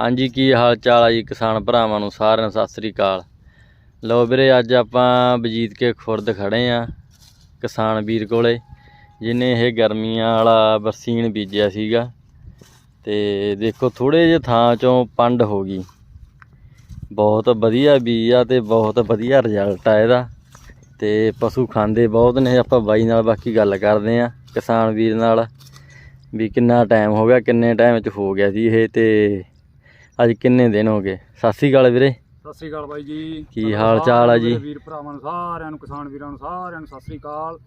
ਹਾਂਜੀ, ਕੀ ਹਾਲ ਚਾਲ ਆ ਜੀ ਕਿਸਾਨ ਭਰਾਵਾਂ ਨੂੰ? ਸਾਰਿਆਂ ਨੂੰ ਸਤਿ ਸ੍ਰੀ ਅਕਾਲ। ਲਓ ਵੀਰੇ, ਅੱਜ ਆਪਾਂ ਬਜੀਤ ਕੇ ਖੁਰਦ ਖੜੇ ਆ, ਕਿਸਾਨ ਵੀਰ ਕੋਲੇ ਜਿਹਨੇ ਇਹ ਗਰਮੀਆਂ ਵਾਲਾ ਬਰਸੀਨ ਬੀਜਿਆ ਸੀਗਾ। ਤੇ ਦੇਖੋ ਥੋੜੇ ਜਿਹੇ ਥਾਂ ਚੋਂ ਪੰਡ ਹੋ ਗਈ। ਬਹੁਤ ਵਧੀਆ ਬੀਜ ਆ ਤੇ ਬਹੁਤ ਵਧੀਆ ਰਿਜ਼ਲਟ ਆ ਇਹਦਾ। ਤੇ ਪਸ਼ੂ ਖਾਂਦੇ ਬਹੁਤ ਨੇ, ਆਪਾਂ ਬਾਈ ਨਾਲ ਬਾਕੀ ਗੱਲ ਕਰਦੇ ਆ, ਕਿਸਾਨ ਵੀਰ ਨਾਲ, ਵੀ ਕਿੰਨਾ ਟਾਈਮ ਹੋ ਗਿਆ, ਕਿੰਨੇ ਟਾਈਮ ਚ ਹੋ ਗਿਆ ਸੀ ਇਹ ਤੇ ਅੱਜ ਕਿੰਨੇ ਦਿਨ ਹੋ ਗਏ? ਸਤਿ ਸ੍ਰੀ ਅਕਾਲ ਵੀਰੇ। ਸਤਿ ਸ੍ਰੀ ਅਕਾਲ ਬਾਈ ਜੀ। ਕੀ ਹਾਲ ਚਾਲ ਆ ਜੀ? ਵੀਰ ਭਰਾਵਾਂ ਨੂੰ ਸਾਰਿਆਂ ਨੂੰ ਕਿਸਾਨ ਵੀਰਾਂ ਨੂੰ ਸਾਰਿਆਂ ਨੂੰ ਸਤਿ ਸ੍ਰੀ ਅਕਾਲ।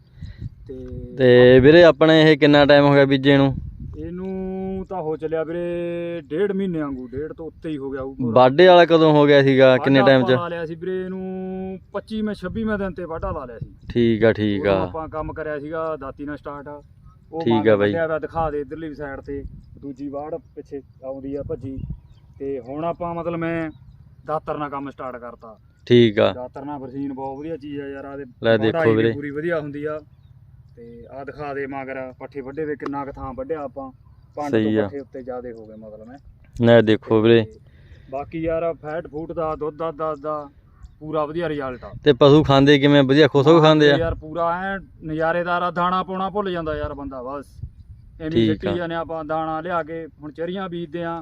ਤੇ ਤੇ ਵੀਰੇ ਆਪਣੇ ਇਹ ਕਿੰਨਾ ਟਾਈਮ ਹੋ ਗਿਆ ਬੀਜੇ ਨੂੰ? ਇਹਨੂੰ ਤਾਂ ਹੋ ਚੱਲਿਆ ਵੀਰੇ ਡੇਢ ਮਹੀਨੇ ਵਾਂਗੂ ਡੇਢ ਤੋਂ ਉੱਤੇ ਹੀ ਹੋ ਗਿਆ ਹੋਊ ਬਾਡੇ ਵਾਲਾ ਕਦੋਂ ਹੋ ਗਿਆ ਸੀਗਾ? ਕਿੰਨੇ ਟਾਈਮ ਚ? ਲਾ ਲਿਆ ਸੀ ਵੀਰੇ ਇਹਨੂੰ 25 ਮੈਂ 26 ਮੈਂ ਦਿਨ ਤੇ ਵਾਢਾ ਲਾ ਲਿਆ ਸੀ। ਠੀਕ ਆ ਠੀਕ ਆ। ਆਪਾਂ ਕੰਮ ਕਰਿਆ ਸੀਗਾ ਦਾਤੀ ਨਾਲ ਸਟਾਰਟ ਉਹ ਠੀਕ ਆ ਬਾਈ। ਦਿਖਾ ਦੇ ਇਧਰਲੀ ਸਾਈਡ ਤੇ। ਦੂਜੀ ਵਾੜ ਪਿੱਛੇ ਆਉਂਦੀ ਆ ਭੱਜੀ। ਤੇ ਹੁਣ ਆਪਾਂ ਮਤਲਬ ਮੈਂ ਦਾਤਰ ਨਾਲ ਕੰਮ ਸਟਾਰਟ ਕਰਤਾ। ਠੀਕ ਆ। ਦਾਤਰ ਨਾਲ ਬਰਸੀਨ ਬਹੁਤ ਵਧੀਆ ਚੀਜ਼ ਆ ਯਾਰ ਆਦੇ ਲੈ ਦੇਖੋ ਵੀਰੇ। ਪੂਰੀ ਵਧੀਆ ਹੁੰਦੀ ਆ। ਤੇ ਆ ਦਿਖਾ ਦੇ ਮਗਰ ਪੱਠੇ ਵੱਡੇ ਵੇ ਕਿੰਨਾ ਕੁ ਥਾਂ ਵੱਢਿਆ ਆਪਾਂ। ਪੰਜ ਤੋਂ ਆ। ਪੱਠੇ ਉੱਤੇ ਜ਼ਿਆਦੇ ਹੋ ਗਏ ਮਤਲਬ ਮੈਂ। ਲੈ ਦੇਖੋ ਵੀਰੇ। ਬਾਕੀ ਯਾਰ ਫੈਟ ਫੂਟ ਦਾ ਦੁੱਧ ਦਾ ਦਾ ਦਾ ਪੂਰਾ ਵਧੀਆ ਰਿਜ਼ਲਟ ਆ। ਤੇ ਪਸ਼ੂ ਖਾਂਦੇ ਕਿਵੇਂ? ਵਧੀਆ ਖੁਸ਼ ਹੋ ਕੇ ਖਾਂਦੇ ਆ? ਯਾਰ ਪੂਰਾ ਐ ਨਜ਼ਾਰੇਦਾਰ ਆ ਦਾਣਾ ਪਾਉਣਾ ਭੁੱਲ ਜਾਂਦਾ ਯਾਰ ਬੰਦਾ ਬਸ। ਐਵੇਂ ਆ। ਜਾਂਦੇ ਆਪਾਂ ਦਾਣਾ ਲਿਆ ਕੇ ਹੁਣ ਚਰੀਆਂ ਬੀਜਦੇ ਆ।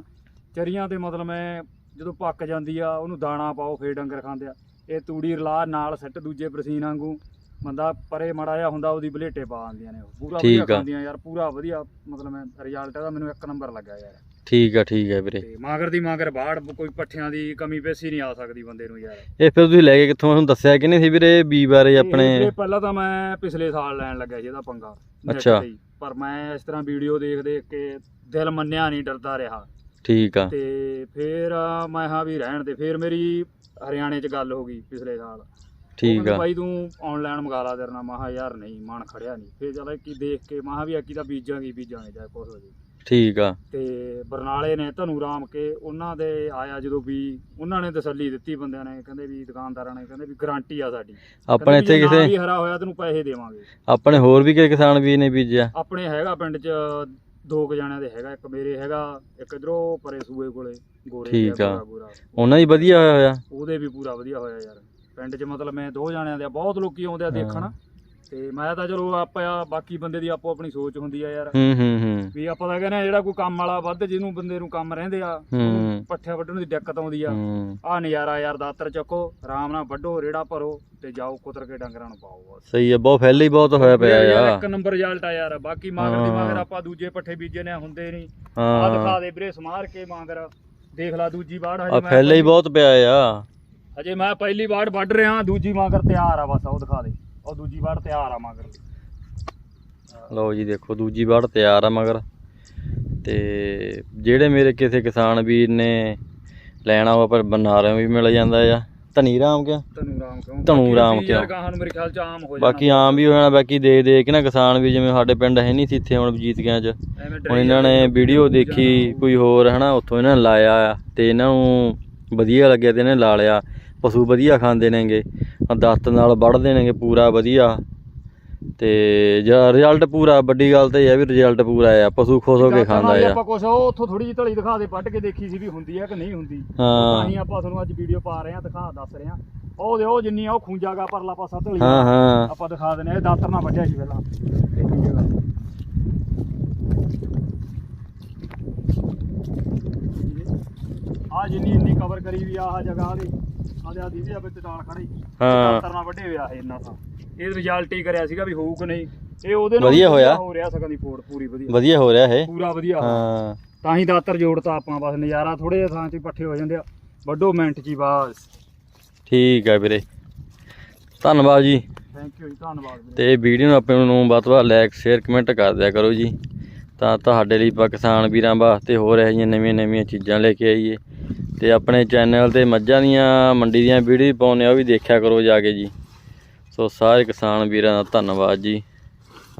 ਚਰੀਆਂ ਤੇ ਮਤਲਬ ਮੈਂ ਜਦੋਂ ਪੱਕ ਜਾਂਦੀ ਆ ਉਹਨੂੰ ਦਾਣਾ ਪਾਓ ਫੇਰ ਡੰਗਰ ਖਾਂਦੇ ਆ। ਇਹ ਤੂੜੀ ਰਲਾ ਨਾਲ ਸੱਟ ਦੂਜੇ ਪ੍ਰਸੀਨ ਵਾਂਗੂ। ਬੰਦਾ ਪਰੇ ਮੜਾ ਜਿਹਾ ਹੁੰਦਾ ਉਹਦੀ ਬਲੇਟੇ ਪਾ ਆਉਂਦੀਆਂ ਨੇ ਉਹ। ਪੂਰਾ ਠੀਕ ਵਧੀਆ ਆ। ਖਾਂਦੀਆਂ ਯਾਰ ਪੂਰਾ ਵਧੀਆ ਮਤਲਬ ਮੈਂ ਰਿਜ਼ਲਟ ਇਹਦਾ ਮੈਨੂੰ ਇੱਕ ਨੰਬਰ ਲੱਗਾ ਯਾਰ। ਠੀਕ ਆ ਠੀਕ ਆ ਵੀਰੇ। ਤੇ ਮਾਗਰ ਦੀ ਮਾਗਰ ਬਾੜ ਕੋਈ ਪੱਠਿਆਂ ਦੀ ਕਮੀ ਪੇਸੀ ਨਹੀਂ ਆ ਸਕਦੀ ਬੰਦੇ ਨੂੰ ਯਾਰ। ਇਹ ਫਿਰ ਤੁਸੀਂ ਲੈ ਕੇ ਕਿੱਥੋਂ ਤੁਹਾਨੂੰ ਦੱਸਿਆ ਕਿ ਨਹੀਂ ਸੀ ਵੀਰੇ ਬੀ ਬਾਰੇ ਆਪਣੇ? ਇਹ ਪਹਿਲਾਂ ਤਾਂ ਮੈਂ ਪਿਛਲੇ ਸਾਲ ਲੈਣ ਲੱਗਿਆ ਸੀ ਇਹਦਾ ਪੰਗਾ। net ਅੱਛਾ। ਤੇ ਹੀ। ਪਰ ਮੈਂ ਇਸ ਤਰ੍ਹਾਂ ਵੀਡੀਓ ਦੇਖ ਦੇਖ ਕੇ ਦਿਲ ਮੰਨਿਆ ਨਹੀਂ ਡਰਦਾ ਰਿਹਾ। ਠੀਕ ਆ। ਤੇ ਫਿਰ ਮੈਂ ਹਾਂ ਵੀ ਰਹਿਣ ਦੇ ਫਿਰ ਮੇਰੀ ਹਰਿਆਣੇ 'ਚ ਗੱਲ ਹੋ ਗਈ ਪਿਛਲੇ ਸਾਲ। ਠੀਕ ਆ। ਬਾਈ ਤੂੰ ਆਨਲਾਈਨ ਮੰਗਾ ਲਾ ਤੇਰੇ ਨਾਲ। ਮਹਾ ਯਾਰ ਨਹੀਂ ਮਨ ਖੜਿਆ ਨਹੀਂ। ਫਿਰ ਚਲ ਕੀ ਦੇਖ ਕੇ ਮਹਾ ਵੀ ਆਕੀ ਤਾਂ ਬੀਜਾਂਗੇ ਬੀਜਾਂਗੇ ਚਾਹੇ ਕੁਛ ਹੋ ਜੇ। ਠੀਕ ਆ। ਤੇ ਬਰਨਾਲੇ ਨੇ ਧਨੂ ਰਾਮ ਕੇ ਉਹਨਾਂ ਦੇ ਆਇਆ ਜਦੋਂ ਵੀ ਉਹਨਾਂ ਨੇ ਤਸੱਲੀ ਦਿੱਤੀ ਬੰਦਿਆਂ ਨੇ। ਕਹਿੰਦੇ ਵੀ ਦੁਕਾਨਦਾਰਾਂ ਨੇ ਕਹਿੰਦੇ ਵੀ ਗਾਰੰਟੀ ਆ ਸਾਡੀ। ਆਪਣੇ ਇੱਥੇ ਵੀ ਜੇ ਕਿਸੇ ਵੀ ਹਰਾ ਹੋਇਆ ਤੈਨੂੰ ਪੈਸੇ ਦੇਵਾਂਗੇ। ਆਪਣੇ ਹੋਰ ਵੀ ਕਿਸੇ ਕਿਸਾਨ ਵੀਰ ਨੇ ਬੀਜਿਆ? ਆਪਣੇ ਹੈਗਾ ਪਿੰਡ 'ਚ ਦੋ ਕੁ ਜਣਿਆਂ ਦੇ ਹੈਗਾ ਇੱਕ ਮੇਰੇ ਹੈਗਾ ਇੱਕ ਇਧਰੋਂ ਪਰੇ ਸੂਏ ਕੋਲੇ ਗੋਰੇ ਠੀਕ ਜਿਹਾ ਆ। ਗੋਰਾ। ਉਹਨਾਂ ਦੀ ਵਧੀਆ ਹੋਇਆ ਹੋਇਆ ਉਹਦੇ ਵੀ ਪੂਰਾ ਵਧੀਆ ਹੋਇਆ ਯਾਰ ਪਿੰਡ 'ਚ ਮਤਲਬ ਮੈਂ ਦੋ ਜਣਿਆਂ ਦੇ ਆ, ਬਹੁਤ ਲੋਕੀ ਆਉਂਦੇ ਆ ਦੇਖਣ ਹਾਂ। ਤੇ ਮੈਂ ਤਾਂ ਚਲੋ ਆਪਾਂ ਬਾਕੀ ਬੰਦੇ ਦੀ ਆਪੋ ਆਪਣੀ ਸੋਚ ਹੁੰਦੀ ਆ ਯਾਰ। ਹੂੰ ਹੂੰ ਹੂੰ। ਵੀ ਆਪਾਂ ਤਾਂ ਕਹਿੰਦੇ ਆ ਜਿਹੜਾ ਕੋਈ ਕੰਮ ਵਾਲਾ ਵੱਧ ਜਿਹਨੂੰ ਬੰਦੇ ਨੂੰ ਕੰਮ ਰਹਿੰਦੇ ਆ ਹੂੰ। ਪੱਠਿਆਂ ਵੱਢਣ ਦੀ ਦਿੱਕਤ ਆਉਂਦੀ ਆ। ਆ ਨਜ਼ਾਰਾ ਯਾਰ ਦਾਤਰ ਚੱਕੋ ਆਰਾਮ ਨਾਲ ਵੱਢੋ ਰੇੜਾ ਭਰੋ ਤੇ ਜਾਓ ਕੁਤਰ ਕੇ ਡੰਗਰਾਂ ਨੂੰ ਪਾਓ ਸਹੀ ਆ ਬਹੁਤ ਫੈਲੇ ਹੀ ਬਹੁਤ ਹੋਇਆ ਪਿਆ ਯਾਰ ਇੱਕ ਨੰਬਰ ਰਿਜ਼ਲਟ ਆ ਯਾਰ ਬਾਕੀ ਮਾਗਰ ਦੀ। ਮਾਗਰ ਆਪਾਂ ਦੂਜੇ ਪੱਠੇ ਬੀਜੇ ਨੇ ਹੁੰਦੇ ਨਹੀਂ। ਆ ਦਿਖਾ ਦੇ ਵੀਰੇ ਸਮਾਰ ਕੇ ਮਾਗਰ। ਦੇਖ ਲੈ ਦੂਜੀ ਬਾੜ ਹਜੇ ਮੈਂ ਫੈਲੇ ਹੀ ਬਹੁਤ ਪਿਆ ਆ। ਹਜੇ ਮੈਂ ਪਹਿਲੀ ਬਾੜ ਵੱਢ ਰਿਹਾ ਦੂਜੀ ਮਾਗਰ ਤਿਆਰ ਆ ਬਸ ਉਹ ਦਿਖਾ ਦੇ। ਉਹ ਦੂਜੀ ਬਾੜ ਤਿਆਰ ਆ ਮਾਗਰ। ਲਓ ਜੀ ਦੇਖੋ ਦੂਜੀ ਵਾਰ ਤਿਆਰ ਆ ਮਗਰ। ਤੇ ਜਿਹੜੇ ਮੇਰੇ ਕਿਸੇ ਕਿਸਾਨ ਵੀਰ ਨੇ ਲੈਣਾ ਉਹ ਪਰ ਬਨਾਰਿਆਂ ਵੀ ਮਿਲ ਜਾਂਦਾ ਆ। ਧਨੀ ਰਾਮ ਕਿਆ? ਧਨੂ ਰਾਮ ਕਿਉਂ? ਧਨੂ ਬਾਕੀ ਰਾਮ ਅਸੀਂ ਯਾਰ ਕਿਉਂ? ਗਾਹਾਂ ਨੂੰ ਮੇਰੇ ਖਿਆਲ ਚ ਆਮ ਹੋ ਜਾਣਾ। ਬਾਕੀ ਆਮ ਵੀ ਹੋ ਜਾਣਾ ਬਾਕੀ ਦੇ ਦੇ ਕੇ ਨਾ ਕਿਸਾਨ ਵੀ ਜਿਵੇਂ ਸਾਡੇ ਪਿੰਡ ਹੈ ਨਹੀਂ ਸੀ ਇੱਥੇ ਹੁਣ ਬਜੀਤ ਗਿਆ ਚ। ਹੁਣ ਇਹਨਾਂ ਨੇ ਵੀਡੀਓ ਦੇਖੀ ਕੋਈ ਹੋਰ ਹਨਾ ਉੱਥੋਂ ਇਹਨਾਂ ਨੇ ਲਾਇਆ ਆ ਤੇ ਇਹਨਾਂ ਨੂੰ ਵਧੀਆ ਲੱਗਿਆ ਤੇ ਇਹਨੇ ਲਾ ਲਿਆ। ਪਸ਼ੂ ਵਧੀਆ ਖਾਂਦੇ ਨੇਗੇ ਦਸਤ ਨਾਲ ਵੱਢਦੇ ਨੇਗੇ ਪੂਰਾ ਵਧੀਆ। ਤੇ ਰਿਜ਼ਲਟ ਪੂਰਾ ਵੱਡੀ ਗੱਲ ਤੇ ਇਹ ਵੀ ਰਿਜ਼ਲਟ ਪੂਰਾ ਆ ਪਸ਼ੂ ਖੁਸ਼ ਹੋ ਕੇ ਖਾਂਦਾ ਆ। ਆਪਾਂ ਕੁਛ ਉਹ ਉੱਥੋਂ ਥੋੜੀ ਜਿਹੀ ਢਲੀ ਦਿਖਾ ਦੇ ਵੱਢ ਕੇ ਦੇਖੀ ਸੀ ਵੀ ਹੁੰਦੀ ਆ ਕਿ ਨਹੀਂ ਹੁੰਦੀ। ਹਾਂ। ਤਾਂ ਹੀ ਆਪਾਂ ਤੁਹਾਨੂੰ ਅੱਜ ਵੀਡੀਓ ਪਾ ਰਹੇ ਆ ਦਿਖਾ ਦੱਸ ਰਹੇ ਆ ਉਹ ਦੇ ਉਹ ਜਿੰਨੀ ਆ ਉਹ ਖੂੰਜਾਗਾ ਪਰਲਾ ਪਾਸਾ ਢਲੀ ਹਾਂ ਹਾਂ। ਆਪਾਂ ਦਿਖਾ ਦਿੰਦੇ ਆ ਇਹ ਦਾਤਰ ਨਾਲ ਵੱਢਿਆ ਸੀ ਪਹਿਲਾਂ। ਦੇਖੀ ਜਗ੍ਹਾ ਆ ਜਿੰਨੀ ਇੰਨੀ ਕਵਰ ਕਰੀ ਵੀ ਆਹ ਜਗ੍ਹਾ ਦੇ ਆਦੇ ਆ ਦੀਦੀ ਆ ਵਿੱਚ ਨਾਲ ਖੜੀ। ਹਾਂ। ਦਾਤਰ ਨਾਲ ਵੱਢੇ ਹੋਇਆ ਇਹ ਇੰਨਾ ਤਾਂ। ਇਹ ਰਿਜ਼ਲਟ ਹੀ ਕਰਿਆ ਸੀਗਾ ਵੀ ਹੋਊ ਕਿ ਨਹੀਂ। ਇਹ ਉਹਦੇ ਨਾਲ ਵਧੀਆ ਹੋਇਆ। ਹੋ ਰਿਹਾ ਸਕਣ ਦੀ ਫੋੜ ਪੂਰੀ ਵਧੀਆ। ਵਧੀਆ ਹੋ ਰਿਹਾ ਇਹ। ਪੂਰਾ ਵਧੀਆ ਹਾਂ। ਤਾਂ ਹੀ ਦਾਤਰ ਜੋੜਤਾ ਆਪਾਂ ਬਸ ਨਜ਼ਾਰਾ ਥੋੜੇ ਜਿਹੇ ਥਾਂ 'ਚ ਹੀ ਪੱਠੇ ਹੋ ਜਾਂਦੇ ਆ। ਵੱਡੋ ਮਿੰਟ 'ਚ ਹੀ ਬਸ। ਠੀਕ ਹੈ ਵੀਰੇ। ਧੰਨਵਾਦ ਜੀ। ਥੈਂਕ ਯੂ ਜੀ ਧੰਨਵਾਦ ਵੀਰੇ। ਤੇ ਵੀਡੀਓ ਨੂੰ ਆਪਣੇ ਨੂੰ ਵੱਧ ਤੋਂ ਵੱਧ ਲਾਈਕ ਸ਼ੇਅਰ ਕਮੈਂਟ ਕਰ ਦਿਆ ਕਰੋ ਜੀ। ਤਾਂ ਤੁਹਾਡੇ ਲਈ ਆਪਾਂ ਕਿਸਾਨ ਵੀਰਾਂ ਵਾਸਤੇ ਹੋਰ ਇਹੋ ਜਿਹੀਆਂ ਨਵੀਆਂ ਨਵੀਆਂ ਚੀਜ਼ਾਂ ਲੈ ਕੇ ਆਈਏ। ਤੇ ਆਪਣੇ ਚੈਨਲ ਤੇ ਮੱਝਾਂ ਦੀਆਂ, ਮੰਡੀ ਦੀਆਂ ਵੀਡੀਓ ਪਾਉਂਦੇ ਆ, ਉਹ ਵੀ ਦੇਖਿਆ ਕਰੋ ਜਾ ਕੇ ਜੀ। ਸੋ ਸਾਰੇ ਕਿਸਾਨ ਵੀਰਾਂ ਦਾ ਧੰਨਵਾਦ ਜੀ।